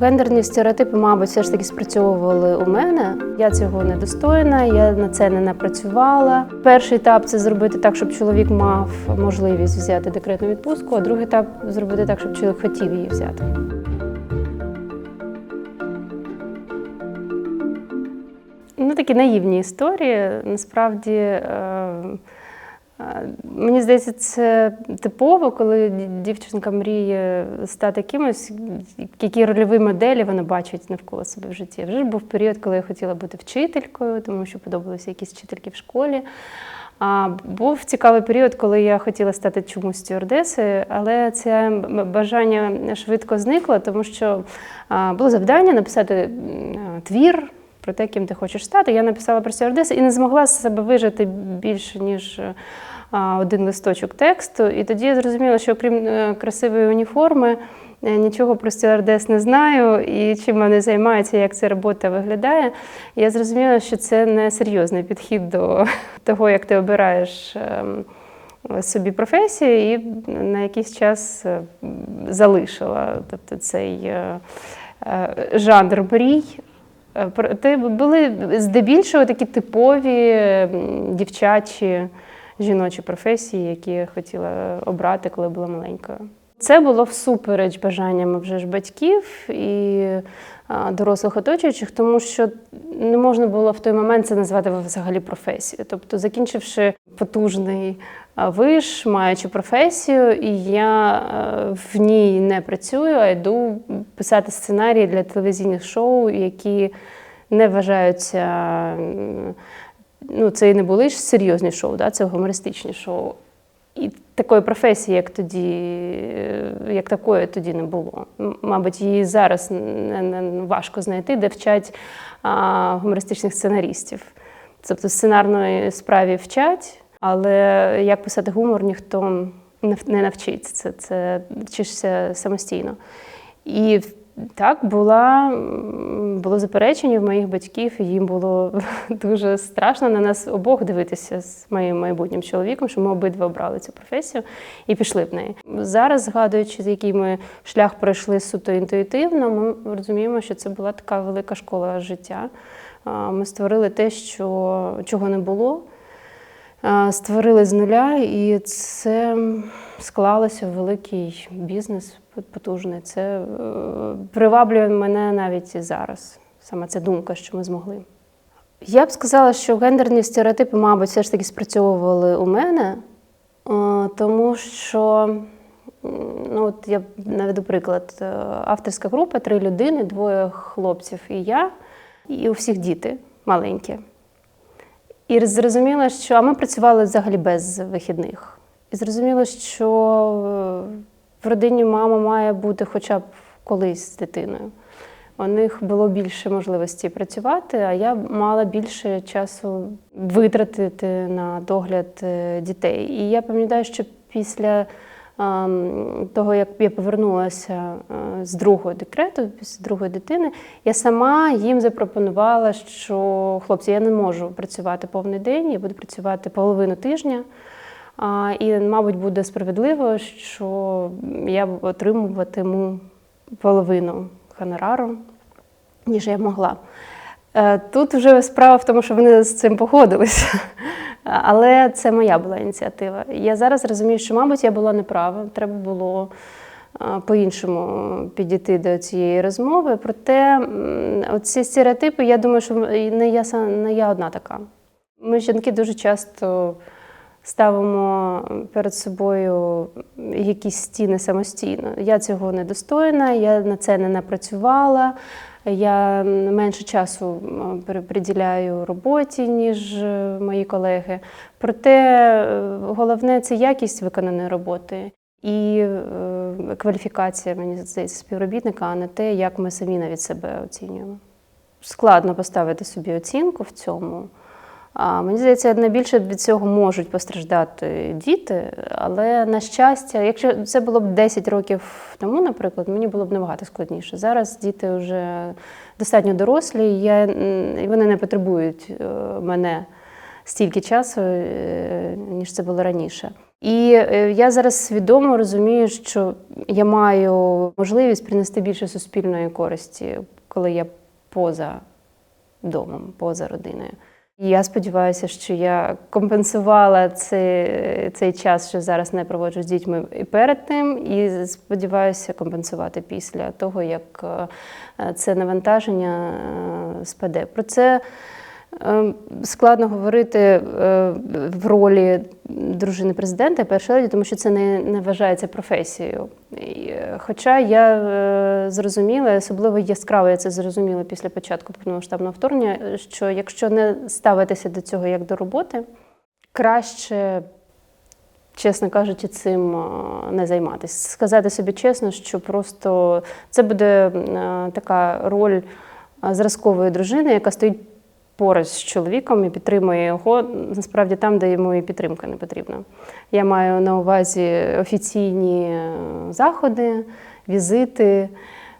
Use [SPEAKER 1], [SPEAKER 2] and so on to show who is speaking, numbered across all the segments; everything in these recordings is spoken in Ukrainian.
[SPEAKER 1] Гендерні стереотипи, мабуть, все ж таки спрацьовували у мене. Я цього недостойна, я на це не напрацювала. Перший етап це зробити так, щоб чоловік мав можливість взяти декретну відпустку, а другий етап зробити так, щоб чоловік хотів її взяти. Ну, такі наївні історії. Насправді, е, мені здається, це типово, коли дівчинка мріє стати кимось, які рольові моделі вона бачить навколо себе в житті. Вже ж був період, коли я хотіла бути вчителькою, тому що подобалися якісь вчительки в школі. А був цікавий період, коли я хотіла стати чомусь стюардесою, але це бажання швидко зникло, тому що було завдання написати твір про те, ким ти хочеш стати. Я написала про стюардесу і не змогла з себе вижити більше, ніж а, один листочок тексту. І тоді я зрозуміла, що окрім е, красивої уніформи, е, нічого про стюардес не знаю і чим вони займаються, як ця робота виглядає. Я зрозуміла, що це не серйозний підхід до того, як ти обираєш. ем, Собі професію і на якийсь час е, залишила тобто цей е, е, жанр мрій. Е, Ти були здебільшого такі типові дівчачі жіночі професії, які я хотіла обрати, коли була маленькою. Це було всупереч бажанням вже ж батьків і дорослих оточуючих, тому що не можна було в той момент це назвати взагалі професією. Тобто, закінчивши потужний а, виш, маючи професію, і я е, в ній не працюю, а йду писати сценарії для телевізійних шоу, які не вважаються. Ну, це і не були ж серйозні шоу, да? це гумористичні шоу. І такої професії, як тоді, е, як такої тоді не було. Мабуть, її зараз важко знайти, де вчать а, гумористичних сценарістів. Тобто сценарної справі вчать, але як писати гумор, ніхто не навчиться. Це, це вчишся самостійно. І так, була, було заперечення в моїх батьків, їм було дуже страшно на нас обох дивитися з моїм майбутнім чоловіком, що ми обидва обрали цю професію і пішли в неї. Зараз, згадуючи, який ми шлях пройшли суто інтуїтивно, ми розуміємо, що це була така велика школа життя. Ми створили те, що, чого не було. Створили з нуля, і це склалося в великий бізнес потужний. Це е, приваблює мене навіть і зараз. Саме ця думка, що ми змогли. Я б сказала, що гендерні стереотипи, мабуть, все ж таки спрацьовували у мене, е, тому що, ну, от я наведу приклад, Е, авторська група три людини, двоє хлопців і я, і у всіх діти маленькі. І зрозуміла, що а ми працювали взагалі без вихідних. І зрозуміло, що е, в родині мама має бути хоча б колись з дитиною. У них було більше можливості працювати, а я мала більше часу витратити на догляд е, дітей. І я пам'ятаю, що після того, як я повернулася е, з другого декрету, після другої дитини, я сама їм запропонувала, що хлопці, я не можу працювати повний день, я буду працювати половину тижня. І, мабуть, буде справедливо, що я отримуватиму половину гонорару, ніж я могла. Е, Тут вже справа в тому, що вони з цим погодилися. Але це моя була ініціатива. Я зараз розумію, що, мабуть, я була неправа. Треба було е, по-іншому підійти до цієї розмови. Проте м, оці стереотипи, я думаю, що не я, не я одна така. Ми, жінки, дуже часто ставимо перед собою якісь стіни самостійно. Я цього недостойна, я на це не напрацювала. Я менше часу приділяю роботі, ніж е, мої колеги. Проте е, головне це якість виконаної роботи і е, кваліфікація, мені здається, співробітника, а не те, як ми самі навіть себе оцінюємо. Складно поставити собі оцінку в цьому. Мені здається, найбільше від цього можуть постраждати діти, але на щастя, якщо це було б 10 років тому, наприклад, мені було б набагато складніше. Зараз діти вже достатньо дорослі, і я, вони не потребують е, мене стільки часу, е, ніж це було раніше. І е, я зараз свідомо розумію, що я маю можливість принести більше суспільної користі, коли я поза домом, поза родиною. Я сподіваюся, що я компенсувала цей, цей час, що зараз не проводжу з дітьми і перед тим, і сподіваюся компенсувати після того, як е, це навантаження е, спаде. Про це складно говорити е, в ролі дружини президента першої леді, тому що це не, не вважається професією. Е, Хоча я е, зрозуміла, особливо яскраво я це зрозуміла після початку повномасштабного вторгнення, що якщо не ставитися до цього як до роботи, краще, чесно кажучи, цим не займатися. Сказати собі чесно, що просто це буде така роль зразкової дружини, яка стоїть поруч з чоловіком і підтримує його насправді там, де йому і підтримка не потрібна. Я маю на увазі офіційні е, заходи, візити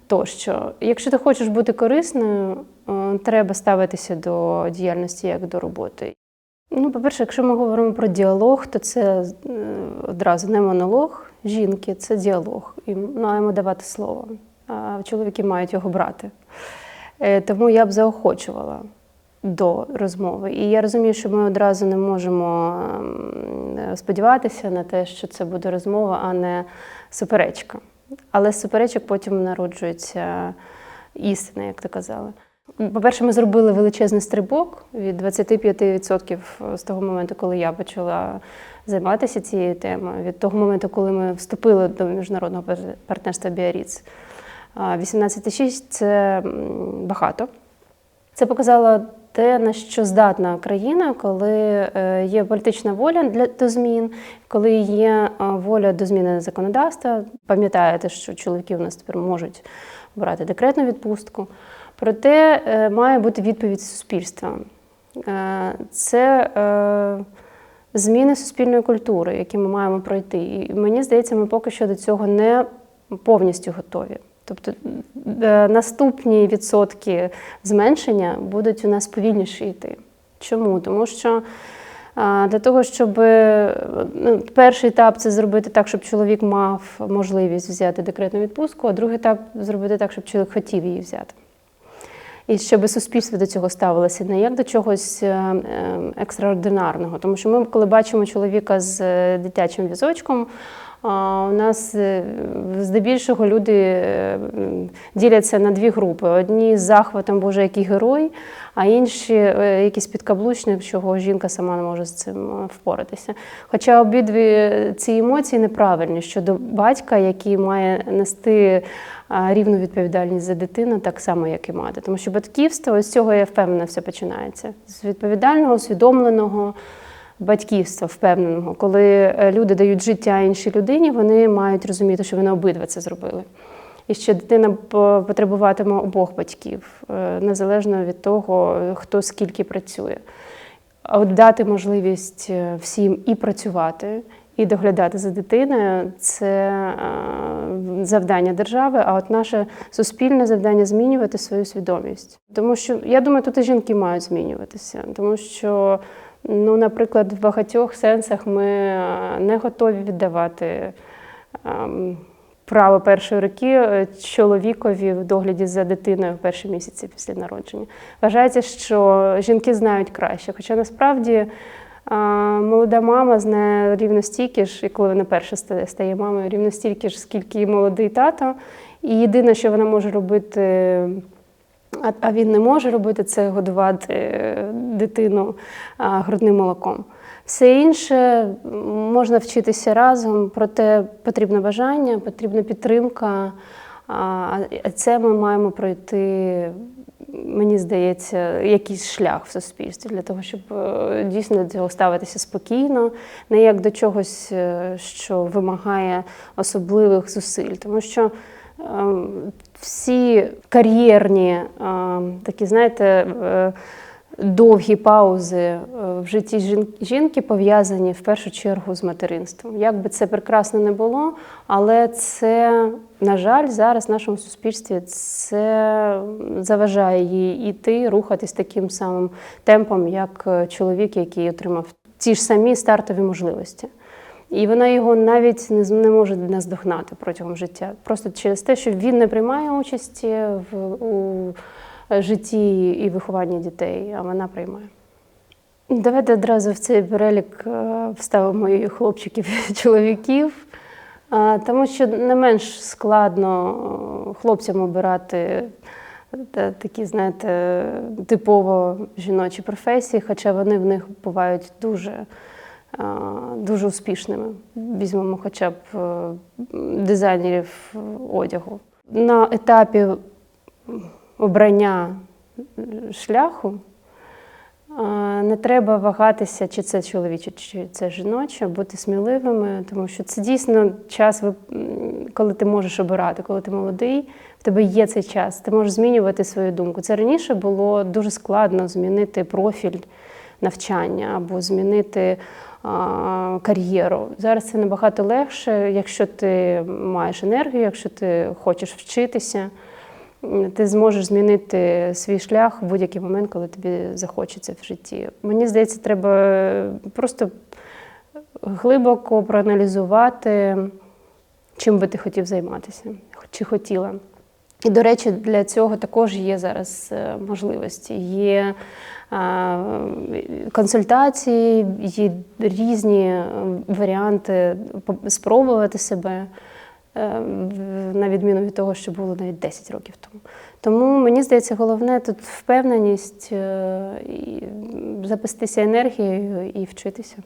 [SPEAKER 1] тощо. Якщо ти хочеш бути корисною, е, треба ставитися до діяльності як до роботи. Ну, по-перше, якщо ми говоримо про діалог, то це е, одразу не монолог жінки, це діалог. І маємо давати слово. А чоловіки мають його брати. Тому я б заохочувала до розмови. І я розумію, що ми одразу не можемо ем, сподіватися на те, що це буде розмова, а не суперечка. Але з суперечок потім народжується істина, як ти казала. По-перше, ми зробили величезний стрибок від 25% з того моменту, коли я почала займатися цією темою, від того моменту, коли ми вступили до міжнародного пар- партнерства Біаріц. 18,6 це багато. Це показало те, на що здатна країна, коли е, є політична воля для до змін, коли є е, воля до зміни законодавства. Пам'ятаєте, що чоловіки у нас тепер можуть брати декретну відпустку. Проте е, має бути відповідь суспільства. Це зміни суспільної культури, які ми маємо пройти. І мені здається, ми поки що до цього не повністю готові. Тобто е, наступні відсотки зменшення будуть у нас повільніше йти. Чому? Тому що для того, щоб е, ну, перший етап це зробити так, щоб чоловік мав можливість взяти декретну відпустку, а другий етап зробити так, щоб чоловік хотів її взяти. І щоб суспільство до цього ставилося не як до чогось е, екстраординарного. Тому що ми, коли бачимо чоловіка з дитячим візочком, у нас е, здебільшого люди е, діляться на дві групи: одні з захватом, Боже, який герой, а інші е, якийсь підкаблучник, чого жінка сама не може з цим впоратися. Хоча обидві ці емоції неправильні щодо батька, який має нести рівну відповідальність за дитину, так само, як і мати. Тому що батьківство, з цього я впевнена, все починається. З відповідального, усвідомленого батьківства, впевненого. Коли е, люди дають життя іншій людині, вони мають розуміти, що вони обидва це зробили. І що дитина потребуватиме обох батьків, е, незалежно від того, хто скільки працює. А от дати можливість е, всім і працювати, і доглядати за дитиною це завдання держави. А от наше суспільне завдання змінювати свою свідомість. Тому що я думаю, тут і жінки мають змінюватися, тому що. Ну, наприклад, в багатьох сенсах ми е, не готові віддавати ем, право першої руки е, чоловікові в догляді за дитиною в перші місяці після народження. Вважається, що жінки знають краще. Хоча насправді е, молода мама знає рівно стільки ж, і коли вона перша стає мамою, рівно стільки ж, скільки і молодий тато. І єдине, що вона може робити. А, а він не може робити це годувати е, дитину грудним молоком. Все інше можна вчитися разом, проте потрібне бажання, потрібна підтримка. А це ми маємо пройти, мені здається, якийсь шлях в суспільстві для того, щоб е, дійсно до цього ставитися спокійно, не як до чогось, е, що вимагає особливих зусиль. Тому що всі кар'єрні, ем, такі, знаєте, е, довгі паузи е, в житті жінки пов'язані в першу чергу з материнством. Як би це прекрасно не було, але це, на жаль, зараз в нашому суспільстві це заважає їй іти, рухатись таким самим темпом, як е, чоловік, який отримав ті ж самі стартові можливості. І вона його навіть не, не може наздогнати протягом життя. Просто через те, що він не приймає участі в у житті і вихованні дітей, а вона приймає. Давайте одразу в цей перелік е, вставимо і хлопчиків і чоловіків, тому що не менш складно е, хлопцям обирати та- такі, знаєте, типово жіночі професії, хоча вони в них бувають дуже, е, дуже успішними. Візьмемо хоча б е, дизайнерів одягу. На етапі обрання шляху Не треба вагатися, чи це чоловіче, чи це жіноче, бути сміливими, тому що це дійсно час, коли ти можеш обирати, коли ти молодий, в тебе є цей час, ти можеш змінювати свою думку. Це раніше було дуже складно змінити профіль навчання або змінити кар'єру. Зараз це набагато легше, якщо ти маєш енергію, якщо ти хочеш вчитися. Ти зможеш змінити свій шлях в будь-який момент, коли тобі захочеться в житті. Мені здається, треба просто глибоко проаналізувати, чим би ти хотів займатися, чи хотіла. І, до речі, для цього також є зараз е, можливості. Є е, консультації, є різні е, варіанти спробувати себе на відміну від того, що було навіть 10 років тому. Тому мені здається, головне тут впевненість, запастися енергією і вчитися.